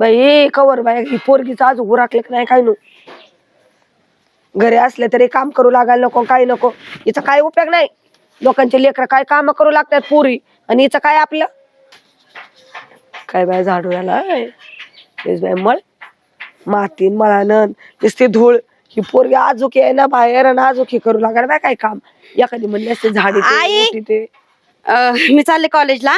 बाई कवर बाई ही पोरगीचं आज उराकलं की नाही काय नो? घरी असले तरी काम करू लागायला नको काही नको? हिचा काय उपयोग नाही? लोकांचे लेकर काय काम करू लागतात पुरी? आणि हिचं काय आपलं? काय बाय झाडू याला तेच बाय मळ मातीन मळानं नुसती धूळ. ही पोरगी आजूकी आहे ना बाहेर आणि आजूकी करू लागणार बाय काय काम? एखादी म्हणली असते झाडी आई! ते. अं, मी चालले कॉलेजला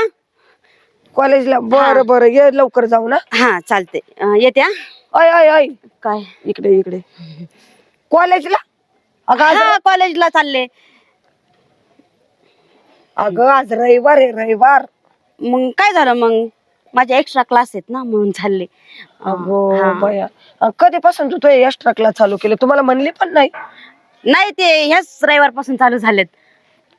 कॉलेजला. बरं. बरं. ये लवकर जाऊ ना. हा चालते येते हा? अय अय अय काय? इकडे इकडे. कॉलेजला? अगं आज हा कॉलेजला चालले. अगं आज रविवार आहे रविवार. मग काय झालं मग? माझे एक्स्ट्रा क्लास आहेत ना म्हणून चालले. अगो हा. बया. अं, कधीपासून तू तो एक्स्ट्रा क्लास चालू केले? तुम्हाला म्हणली पण नाही. नाही ते ह्याच रविवारपासून चालू झालेत.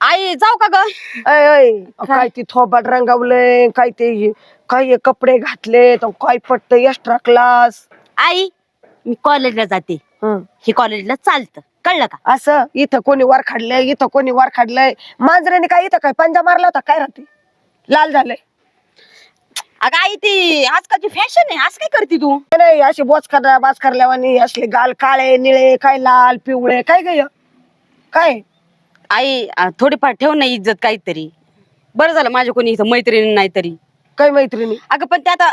आई जाऊ का ग? अय अय काय ती थोबाड रंगावलंय काय ते काय हे कपडे घातले काय पटत एक्स्ट्रा क्लास आई मी कॉलेजला जाते. हे. कॉलेजला चालतं. कळलं का? असं इथं कोणी वर खाडलंय इथं कोणी वर खाडलंय. मांजराने काय इथं काय पंजा मारला होता काय राहते लाल झालंय. अगं आई ती आजकालची फॅशन आहे आज काय करते तू? नाही अशी बोच करल्या करल्यावानी असले गाल काळे निळे काय लाल पिवळे काय ग हे? काय? आई थोडीफार ठेव ना इज्जत काहीतरी. बरं झालं माझ्या कोणी इथं मैत्रिणी नाही तरी. काय मैत्रिणी? अगं पण ते आता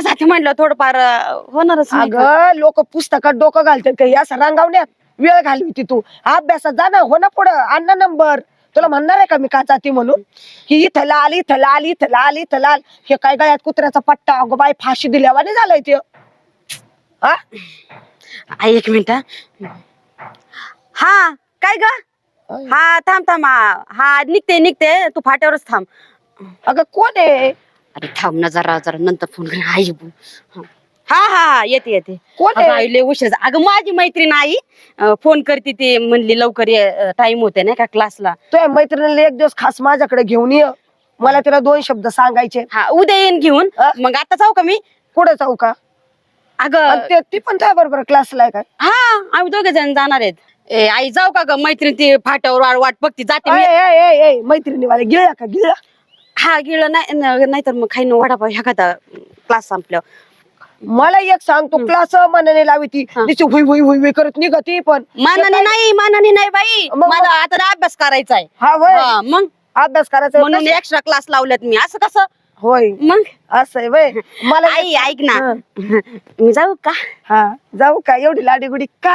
जाते म्हणलं थोडंफार अं, होणारच नाही का? अगं लोक पुस्तकात डोकं घालतात काही. असं रांगावण्यात वेळ घालवी तू. अभ्यासात जा ना हो ना पुढं. अण्णा नंबर. तुला म्हणणार आहे का मी का जाती म्हणून? ही इथं लाल इथं लाल इथं लाल इथं लाल. हे काय गळ्यात कुत्र्याचा पट्टा? अगं बाई फाशी दिल्यावाने झालंय ते. हा? आई एक मिनिट. हा. हा काय ग? हा थांब थांब हा हा, निघते निघते तू फाट्यावरच थांब. अगं कोण आहे? अरे थांब ना जरा जरा नंतर फोन कर. आई बोल. हा. हा हा येते येते. कोण अगं, आहे? आई लय उशीर झा- अगं माझी मैत्रीण आई अं, फोन करते ते म्हणली लवकर टाइम होते नाही का क्लासला तुझ्या मैत्रिणीला एक दिवस खास माझ्याकडे घेऊन ये. मला तिला दोन शब्द सांगायचे. हा उद्या येईन घेऊन. अ? मग आता जाऊ का मी? कुठं जाऊ का? अगं आणि ते- ती पण त्या बरोबर क्लासला आहे काय? हा आम्ही दोघे जण जाणार आहेत. ए आई जाऊ का ग? मैत्रीण ती फाट्यावर वाट- वाट बघती जाते मी. ए, मैत्रिणीवाले गिळला का गिळला हा गेलं नाही न- नाहीतर मग खाईन वडापाव ह्या खाता क्लास संपल्यावर. मला एक सांग तू क्लास मनाने लावी ती. हा. नुसती हुई हुई हुई हुई करत निघती पण. मानाने नाही मानाने नाही बाई. मग- मला आता ना अभ्यास करायचा आहे हा होय. हा, मग? अभ्यास करायचा म्हणून एक्स्ट्रा क्लास लावल्यात मी. असं कसं? होय. मग? असं आहे वय मला आई ऐक ना. मी जाऊ का? हा जाऊ का? एवढी लाडीगुडी का?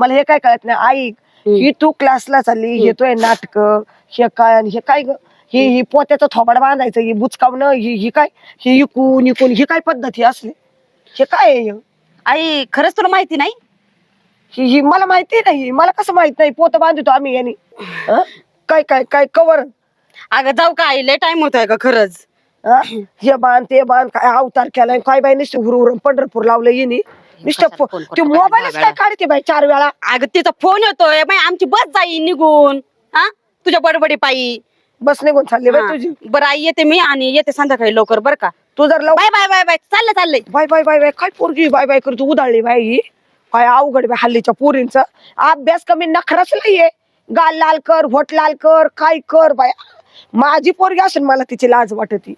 मला हे काय कळत नाही. ऐक. ही तू क्लासला चालली हे तो नाटक हे काय हे काय ग? ही ही पोत्याचं थोबाड बांधायचं ही बुचकावणं ही ही काय? ही इकून इकून ही काय पद्धत असली? हे काय आहे हे? आई खरंच तुला माहिती नाही? ही ही मला माहिती नाही. मला कसं माहीत नाही? पोत बांधतो आम्ही यांनी. हं? काय काय काय कवर? अगं जाऊ का आई लय टाइम होतोय का खरंच. हं? हे बांध ते बांध काय अवतार केलाय काय बाई नुसतं हुर पंढरपूर लावलं येणी फोन ते मोबाईलच काय काढते बाई चार वेळा? अगं तिचा फोन येतोय बाई आमची बस जाईल निघून. हा? तुझ्या बडबडी पायी. बस निघून चालली बाई हा. तुझी. बरं आई येते मी आणि येते संध्याकाळी लवकर बरं का? तू जर love bye bye bye bye चाललंय चाललंय बाय बाय बाय बाय काय पोरगी बाय बाय करतो उदाळली बाई. ही काय अवघड बाई हल्लीच्या पोरींच. अभ्यास कमी नखराच नाहीये. गाल लाल कर होट लाल कर काय कर बाय माझी पोरगी असेल मला तिची लाज वाटती.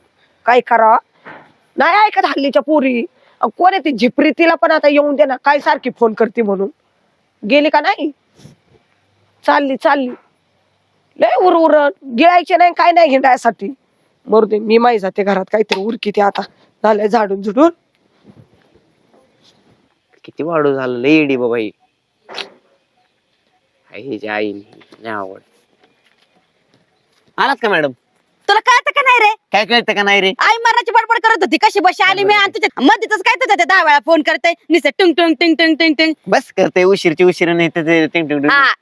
काय करा? नाही ऐकत हल्लीच्या पोरी. कोण आहे ती झिपरी? तिला पण आता येऊन दे ना. काय सारखी फोन करते म्हणून. गेली का नाही? चालली चालली. लय उर उर. गिळायचे नाही काय नाही हिंडायसाठी. मरू दे मी माही जाते घरात. काहीतरी उरकी ते आता. झालंय झाडून झुडून. किती वाढू झालं लय इडी बाबा ही. आई हिची आई नाही आवड आलात का मॅडम? तुला कळतं का नाही रे काय कळतं का नाही रे? आई मरणाची बडबड करत होती. कशी बशी आली मी? आणि तुझ्या मध्येच काय तुझ्या त्या दहा वेळा फोन करते निसे टुंग टुंग टिंग टिंग टिंग टिंग. बस करते उशीरची उशीर नाही तर ते टिंग टिंग टिंग. हा.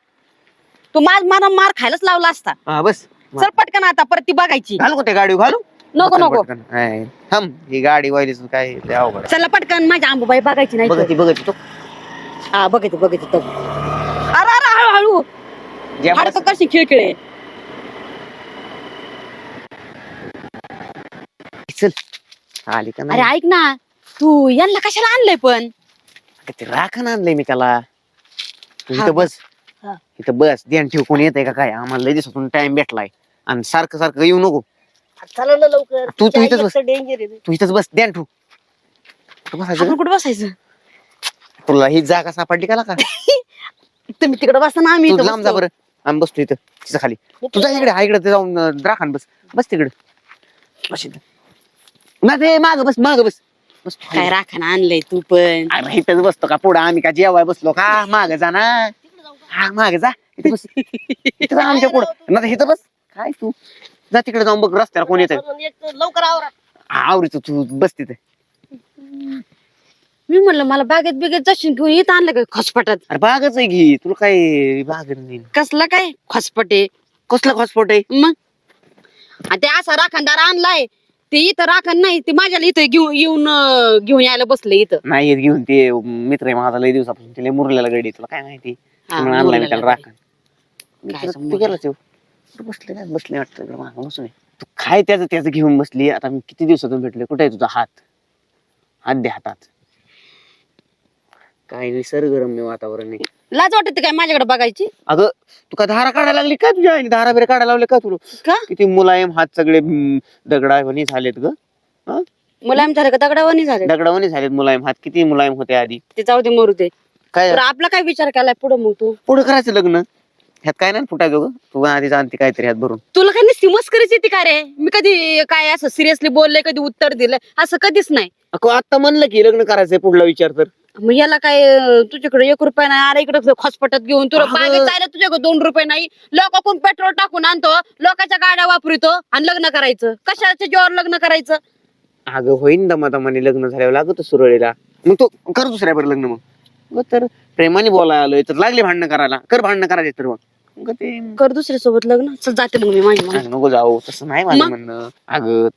तू माझ मला मार खायलाच लावला असता. हा बस. चल पटकन आता परत ती बघायची. घालू का ते गाडी? घालू? नको नको. पटकन. हाय. थांब. ही गाडी वाहिलीच काय अवघड चला पटकन माझ्या आंबूबाई बघायची नाही तर. बघती बघती तो. हा बघायची बघायची तर अरे अरे हळू हळू ज्या हाड बस- कशी खिळखिळे. चल. आली का अरे नाही? ऐक ना तू यांना कशाला आणलंय पण? ते राखण आणलंय मी त्याला. तू हा इथं बस. हा. इथं बस. ध्यान ठेव कोणी येतंय का काय? आम्हाला लय दिवसातून टाइम भेटलाय. आणि सारखं सारखं येऊ नको. चला ना लवकर. तू- तू इथंच बस. डेंजर आहे तू इथंच बस. ध्यान ठेव. बसायचं? आपण? कुठे बसायचं? तुला ही जागा सापडली का का? तुम्ही तिकडे बसा ना आम्ही तू इथं लांब जा बसतो. बरं. आम्ही बसतो इथं. तिचं खाली. तुझा इकडे. हा इकडे ते जाऊन अं, राखान बस. बस तिकडे. बस इथं. ना ते माग बस माग बस. बस. काय राखा आणलंय तू पण. अरे इथंच बसतो का पुढं? आम्ही का जेवाय बसलो का? माग जा ना. हा माग जा. इथं बस. इथं जा आमच्या पुढं. ना इथं बस. काय तू? जा तिकडे जाऊन बघ रस्त्याला कोण येत लवकर आवरा. आवडीचं तू बस तिथे. मी म्हणलं मला बागेत बिगेत जाशील घेऊन इथं आणलं काय खसपटात? अरे बागच आहे घे तुला काय बाग नाही. कसलं काय? खसपटे कसला हॉस्पॉट आहे? मग? आणि ते असा राखणदार आणलाय. ते इथं राखण नाही ते माझ्याला इथं घेऊन येऊन अं, घेऊन यायला बसले इथं. नाही येत घेऊन ते मित्र आहे माझा लय दिवसापासून तिला मुरलेला गडी तुला काय माहिती? हा, म्हणून आणलाय मी त्याला मुरलेला राखण मी काय? तू गेलाच येऊ बसले काय बसले वाटतं इकडं मागं बसून आहे. तू काय त्याचं त्याचं घेऊन बसली? आता मी किती दिवसातून भेटले कुठे आहे तुझा हात? हात दे हातात. काय निसर्गरम्य वातावरण आहे. लाज वाटते काय माझ्याकडे बघायची? अगं तू काय धारा काढायला लागली काय तुझ्या आईने? धारा बिरा काढायला लावले का तुला? का? किती मुलायम हात सगळे हम्म, दगडावणी झालेत ग. मला आमच्या का? दगडावानी झाले. दगडावणी झालेत मुलायम हात. किती मुलायम होते आधी. ते जाऊ दे मरू दे. काय? तर आपला काय विचार केलाय पुढे मग तू? पुढे करायचं लग्न? ह्यात काय नाही फुटायचं ग तू आधी जाणते काहीतरी हात भरून. तुला काही नुसती मस्करीच येते का रे? मी कधी काय असं सिरियसली बोलले कधी उत्तर दिलंय असं कधीच नाही. अगं, आता म्हणलं की लग्न करायचंय पुढला विचार तर. मग याला काय अं, तुझ्याकडे एक रुपया नाही अरे इकडे खॉस्पिटल घेऊन तुला अगं. बागेत जायला तुझ्याकडे दोन रुपये नाही. लोकांकडून पेट्रोल टाकून आणतो लोकांच्या गाड्या वापरतो आणि लग्न करायचं. कशाच्या जोर लग्न करायचं? अगं होईन दमादमाने लग्न झाल्यावर लागत सुरळीला. मग तू कर दुसऱ्या बरं लग्न मग. तर प्रेमाने बोलायला आलोय तर लागले भांडणं करायला. कर भांडणं करायचे तर मग. ते कर दुसऱ्या सोबत लग्न. चल जाते मग मी माझी नको जाऊ. तसं नाही माझं मग? म्हणणं. अगं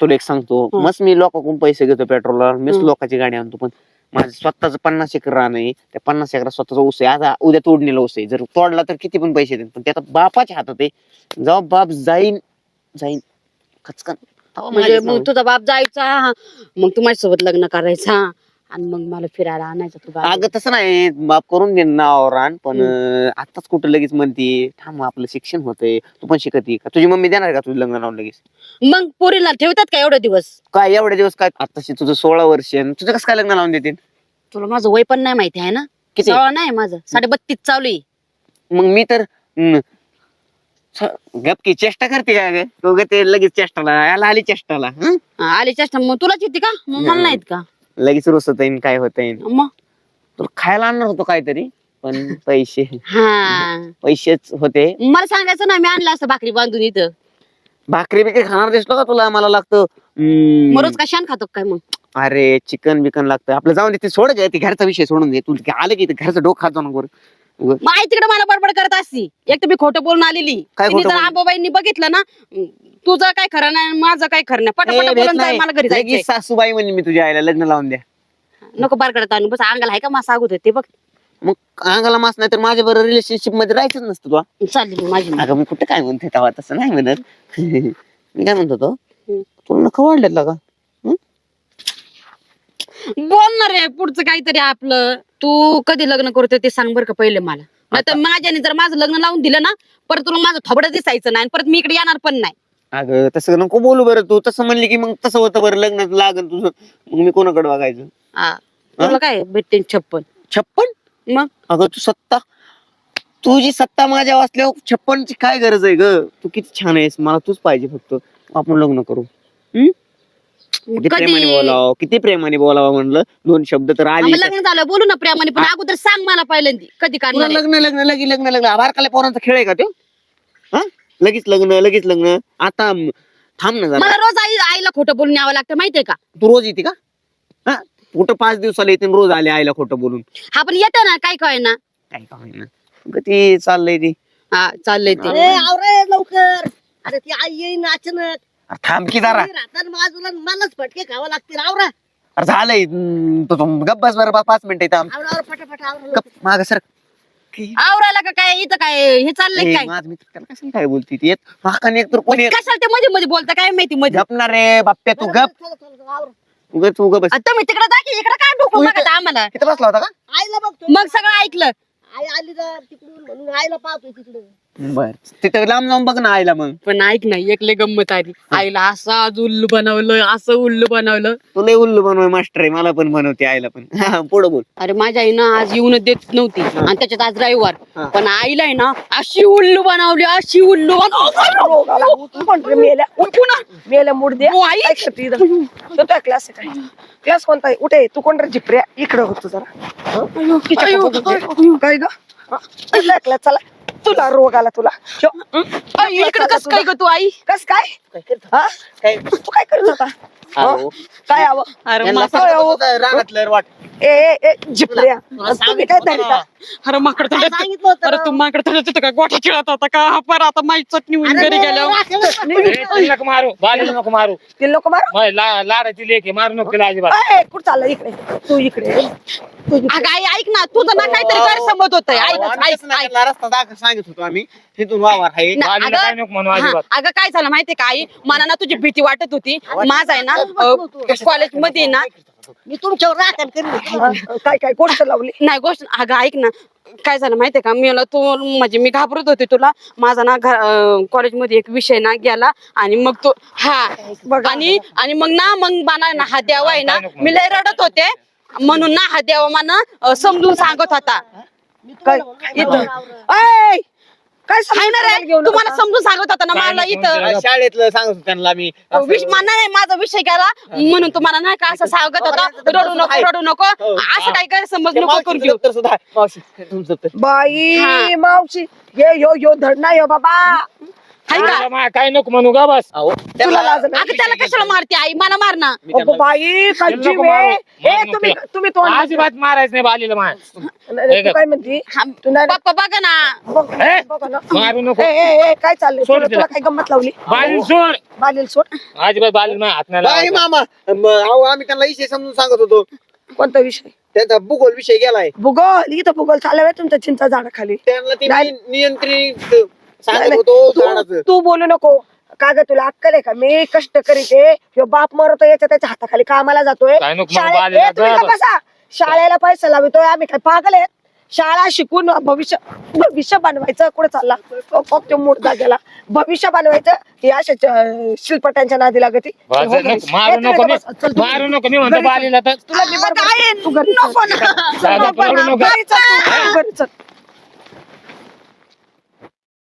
तुला एक सांगतो. हं. मस्त मी लोकांकडून पैसे घेतो पेट्रोलला. मीच हं. लोकांची गाडी आणतो पण माझं स्वतःच पन्नास एकर रान आहे. त्या पन्नास एकरा स्वतःचा ऊस आहे. आता उद्या तोडणीला ऊस आहे. जर तोडला तर किती पण पैसे देईन. पण त्याचा बापाच्या हातात आहे. जेव्हा बाप जाईन जाईन. खचकन तेव्हा म्हणजे मग. तुझा बाप जायचा. मग तू माझ्यासोबत लग्न करायचा. आणि मग मला फिरायला आणायचं तू. अगं तसं नाही. बाप करून दे नावावर आण पण आताच कुठं लगेच म्हणते थांब आपलं शिक्षण होतंय. तू पण शिकती का? तुझी मम्मी देणार का तुझं लग्न लावून लगेच? मग पोरीला ठेवतात का एवढे दिवस? काय एवढे दिवस काय? आताशी तुझं सोळा वर्ष आहे. तुझं कसं काय लग्न लावून देते तुला माझं वय पण नाही माहिती आहे ना? किती? सोळा नाही माझं. साडे बत्तीस चालू आहे. मग मी तर हम्म, स- गपकी चेष्टा करते का ग? तो ग ते लगेच चेष्टाला याला आली चेष्टाला हं? हा, आली चेष्टा. मग तुलाच येते का? मग मला. नाहीत का? लगेच रुसत येईन काय होत येईन. मग? तुला खायला आणणार होतो काहीतरी पण पैसे. हा. पैसेच होते. मला सांगायचं ना मी आणलं असतं भाकरी बांधून इथं. भाकरी बिकरी खाणार दिसलो का तुला? मला लागतं हम्म, मग रोज का शान खातो काय मग? अरे चिकन बिकन लागतं. आपलं जाऊन दे ते सोड गे ते घरचा विषय सोडून दे. तू आलं की इथं घरचं डोकं खात जाऊ मग आई तिकडे मला बडबड करत असती. एक तर मी खोटं बोलून आलेली. काय तिने खोटं जर बोलून? आबाबाईंनी बघितलं ना तुझं काय खरं नाही माझं काय खरं नाही. पटापट ए, भेट बोलून जाय नाही. मला घरी लगेच सासूबाई म्हणली मी तुझ्या आईला लग्न लावून द्या. नको बारकडे आणू बस अंगाला आहे का मासा अगोदर ते बघ. मग अंगाला मास नाही तर माझ्या बरोबर रिलेशनशिपमध्ये राहायचंच नसतं तुला चालली मी माझी अगं मी कुठे काय म्हणते तेव्हा तसं नाही म्हणत. मी काय म्हणतो तो हम्म. तुला नका वाढलेत का बोलणार आहे पुढचं काहीतरी आपलं. तू कधी लग्न करतो ते सांग बरं का पहिले मला. नाही तर माझ्याने जर माझं लग्न लावून दिलं ना परत तुला माझं थोबडं दिसायचं नाही आणि परत मी इकडे येणार पण नाही. अगं तसं नको बोलू बरं तू. तसं म्हणली की मग तसं होतं बरं लग्न लागन तुझं. मग मी कोणाकडे बघायचं? हा. तुला काय भेटते छप्पन? छप्पन? मग? अगं तू सत्ता तुझी सत्ता माझ्या वाचल्यावर छप्पनची काय गरज आहे ग? तू किती छान आहेस. मला तूच पाहिजे फक्त. आपण लग्न करू. हम्म? किती प्रेमाने कधी बोलावं? किती प्रेमाने बोलावं म्हणलं? दोन शब्द तर आले लग्न झालं बोलू ना प्रेमाने पण अगोदर सांग मला पहिल्यांदी कधी आहे? लग्न लग्न लगी लग्न लग्न. बारकाल्या पोरांचा खेळ आहे का तो? हा? लगेच लग्न लगेच लग्न. आता म- थांब ना जरा. मला रोज आई आईला खोटं बोलून यावं लागतं माहितीये का? तू रोज येते का? हा? कुठं पाच दिवसाला येते आणि रोज आले आईला खोटं बोलून? हा पण येतं ना काय काय ना काय का होईना गती चाललंय ती. हा चाललंय ए, ते आवरे लवकर. अरे ती आई येईन अचानक. अरे थांब की जरा. राहतात बाजूला मलाच फटके खावं लागतील. आवरा. अरे झालंय हम्म, तो तो गप बस बरं बा, पाच मिनिटं इथं आम- आवरा आवरा फटाफट आवरा. गप माग सर. आवरायला का काय? इथं काय? हे चाललंय काय? माझ मित्र त्याला काय बोलती ती? येत माकाने एक तर कोणी. कशाला ते मध्ये मध्ये बोलता? काय माहिती मध्ये? ना रे बाप्प्या तू गप. चला, चला, चला, आवरा. उग तू गप बस. आता मी तिकडे जा की इकडे काय डोकं बघत आम्हाला. इथं बसला होता का? आईला बघतो. मग सगळं ऐकलं. आई आली तर तिकडून म्हणून आईला पाहतोय तिकडे बर. तिथं लांब जाऊन बघ ना आईला मग. पण ऐक ना एक लय गंमत आली आईला असं आज उल्लू बनवलं असं उल्लू बनवलं. तुला उल्लू बनवाय मास्टर आहे मला पण बनवते आईला पण. पुढं बोल. अरे माझ्या आईनं आज येऊनच देत नव्हती. आणि त्याच्यात आज रविवार. हा. पण आईला आहे ना अशी उल्लू बनवली अशी उल्लू उठ मेल्या मेल्या मूड दे ओ, आई. इथं? तो काय क्लास आहे काय? क्लास कोणता आहे? उठे तू कोण रे जिप्र्या इकडं होतो जरा. हं? दे. काय क्लास चला. तुला रोग आला तुला. इकडे कस काय ग तू आई? कस काय? हा? काय? तू काय करत होता. हं? काय हवं? अरे यांना माकड सांगत होता, रानातलं वाट. ए ए ए जिप्र्या तुम्ही काय धरिता अरे माकड अरे तू माकड तडत होतं का गोठा खेळत होता का? हा पर आता माझी चटणी होऊन घरी गेल्यावर. ए, तिला नको मारू बालीला नको मारू. ते लोक मार? मग ला- लाडाची लेख आहे मारू नको तिला अजिबात. ए कुठं चाललं? इकडे. तू इकडे. तू इकडे. अगं आई ऐक ना तुझं ना काहीतरी गैरसमज होतंय. ऐक आम्ही ऐक तसं नाही ऐक. रस्ता दाखल सांगत होतो आम्ही. तिथून वावर आहे. ना, बालीला अगं- काय नको म्हणू हा, अजिबात. अगं काय झालं माहितीये का आई? मला ना तुझी भीती वाटत होती. माझा आहे ना कॉलेजमध्ये ना मी तुमच्यावर राखण हा, काय काय गोष्ट लावली? नाही गोष्ट अगं ऐक ना. काय झालं माहितीये का? मी मला तू म्हणजे मी घाबरत होते तुला. माझा ना कॉलेजमध्ये एक विषय ना गेला आणि मग तो हा. बघा. आणि आणि मग ना मग मला ना हा देवा आहे ना मी लय रडत होते. म्हणून ना हा देवा मला समजून सांगत होता. काय? काय ना तुम्हाला. समजून सांगत होता ना काय मला इथं? शाळेतलं सांगत त्यांना मी. असं- विष माना नाही माझा विषय गेला. म्हणून तुम्हाला नाही का असं सांगत होता? रडू नको रडू नको. असं काही गैरसमज नको घेऊ. सुद्धा आहे. मावशी तुमचं दप्तर. बाई हा. मावशी. ये यो यो धड नाही हो बाबा. हाय का? बालीला मा- काय नको म्हणू गा बस. अहो, तुला त्यांना- लाज नाही अगं त्याला कशाला मारते आई? मला मार ना. मी अगो त्यांना- बाई नको मारू. मारू तुम्ही नको. तुम्ही तोंड अजिबात मारायचं नाही बालीला मा नाही, तू काय म्हणती? हा, तू नाही पप्पा बघा ना. बघ ए, बघ ना. मारू नको. ए, ए, ए, काय चाललंय? सोड तुला तिला. तुला काय गंमत लावली? बाली सोड. बालील सोड. अजिबात हात नाही बाई लावायचा. मामा म, अहो आम्ही त्यांना विषय समजून सांगत होतो. कोणता विषय? त्यांचा भूगोल विषय गेलाय. भूगोल? इथं भूगोल चालू आहे तुमच्या चिंचा झाडाखाली त्यांना ते नाही. नियंत्रित सांगत नाही, होतो तू- झाडाचं तू बोलू नको का ग तुला अक्कल आहे का मी कष्ट करीते ह्यो बाप मरतो याच्या त्याच्या हाताखाली कामाला जातोय काय नको शाळे- म्हणू बालीला, ए, तुम्ही जा का बस. बसा शाळेला पैसा लावतोय आम्ही काय पागल आहेत शाळा शिकून भविष्य भविष्य बनवायचं कुठे चालला फक्त मुर्दा गेला भविष्य बनवायचं हे अशा च- शिल्पटांच्या नादी लागती हो घरी. नको, मारू ए, तुम्ही नको का मी बस? चल, तू- मारू नको मी म्हणतो घरी चल. बालीला तर तुला मी बरोबर- तू घरी चल. नको ना. दादा, नको ना. नको. घरी चल तू. घरी चल